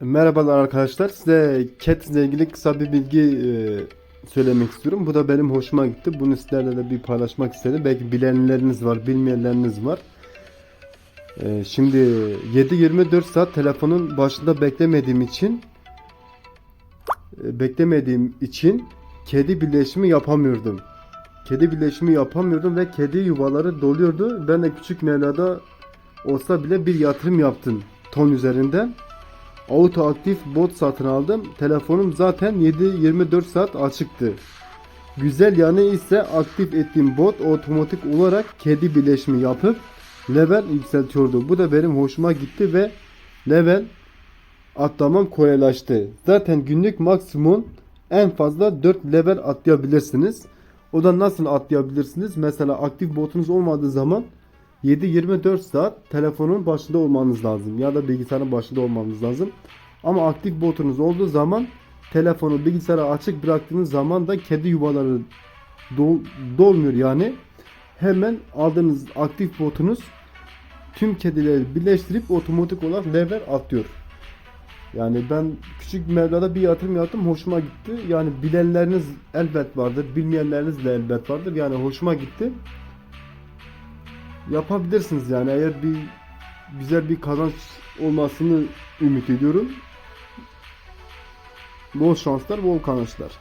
Merhabalar arkadaşlar. Size Cats ile ilgili kısa bir bilgi e, söylemek istiyorum. Bu da benim hoşuma gitti. Bunu sizlerle de bir paylaşmak istedim. Belki bilenleriniz var, bilmeyenleriniz var. E, şimdi 7-24 saat telefonun başında beklemediğim için e, beklemediğim için kedi birleşimi yapamıyordum. Kedi birleşimi yapamıyordum ve kedi yuvaları doluyordu. Ben de küçük Mevla'da olsa bile bir yatırım yaptım ton üzerinden. Auto aktif bot satın aldım. Telefonum zaten 7-24 saat açıktı. Güzel yanı ise aktif ettiğim bot otomatik olarak kedi birleşimi yapıp level yükseltiyordu. Bu da benim hoşuma gitti ve level atlamam kolaylaştı. Zaten günlük maksimum en fazla 4 level atlayabilirsiniz. O da nasıl atlayabilirsiniz? Mesela aktif botunuz olmadığı zaman 7-24 saat telefonun başında olmanız lazım ya da bilgisayarın başında olmanız lazım. Ama aktif botunuz olduğu zaman telefonu bilgisayara açık bıraktığınız zaman da kedi yuvaları dol- dolmuyor yani. Hemen aldığınız aktif botunuz tüm kedileri birleştirip otomatik olarak level atlıyor. Yani ben küçük Mevla'da bir yatırım yaptım hoşuma gitti. Yani bilenleriniz elbet vardır, bilmeyenleriniz de elbet vardır. Yani hoşuma gitti yapabilirsiniz yani eğer bir güzel bir kazanç olmasını ümit ediyorum. Bol şanslar, bol kazançlar.